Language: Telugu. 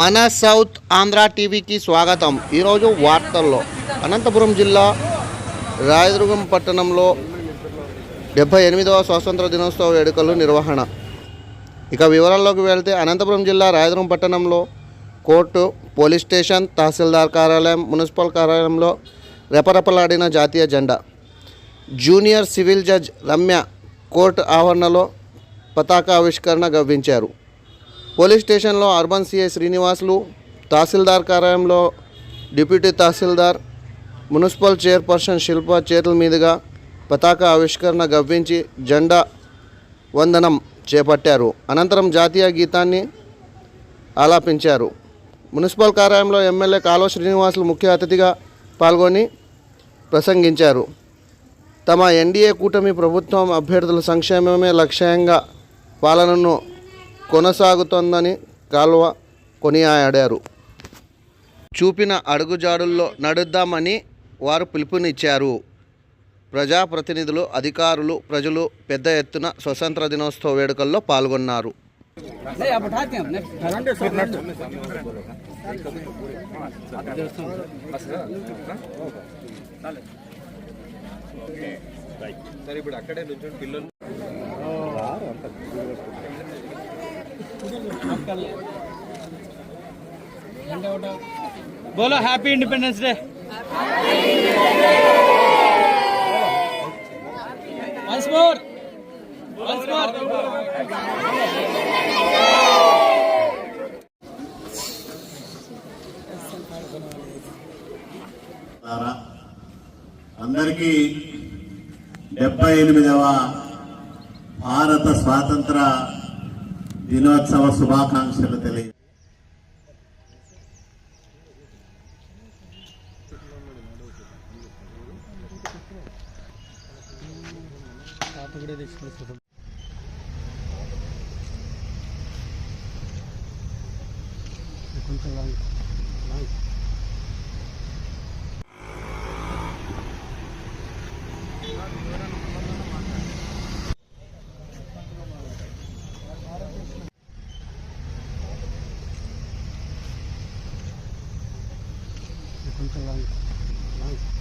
మన సౌత్ ఆంధ్ర టీవీకి స్వాగతం. ఈరోజు వార్తల్లో అనంతపురం జిల్లా రాయదుర్గం పట్టణంలో డెబ్బై ఎనిమిదవ స్వాతంత్ర దినోత్సవ వేడుకలు నిర్వహణ. ఇక వివరాల్లోకి వెళ్తే అనంతపురం జిల్లా రాయదుర్గం పట్టణంలో కోర్టు పోలీస్ స్టేషన్ తహసీల్దార్ కార్యాలయం మున్సిపల్ కార్యాలయంలో రెపరెపలాడిన జాతీయ జెండా. Junior civil judge Ramya court ఆవరణలో పతాక ఆవిష్కరణ గవ్వించారు. పోలీస్ స్టేషన్లో అర్బన్ సిఐ శ్రీనివాసులు తహసీల్దార్ కార్యాలయంలో డిప్యూటీ తహసీల్దార్ మున్సిపల్ చైర్పర్సన్ శిల్ప చేతుల మీదుగా పతాక ఆవిష్కరణ గవ్వించి జెండా వందనం చేపట్టారు. అనంతరం జాతీయ గీతాన్ని ఆలాపించారు. మున్సిపల్ కార్యాలయంలో ఎమ్మెల్యే కాలువ శ్రీనివాసులు ముఖ్య అతిథిగా పాల్గొని ప్రసంగించారు. తమ ఎన్డీఏ కూటమి ప్రభుత్వం అభ్యర్థుల సంక్షేమమే లక్ష్యంగా పాలనను కొనసాగుతోందని కాల్వ కొనియాడారు. చూపిన అడుగుజాడుల్లో నడుద్దామని వారు పిలుపునిచ్చారు. ప్రజాప్రతినిధులు అధికారులు ప్రజలు పెద్ద ఎత్తున స్వతంత్ర దినోత్సవ వేడుకల్లో పాల్గొన్నారు. సరే ఇప్పుడు అక్కడే పిల్లలు బోలో happy independence day. Once more once అందరికీ డెబ్బై ఎనిమిదవ భారత స్వాతంత్ర దినోత్సవ శుభాకాంక్షలు తెలియ కొంచెం long, long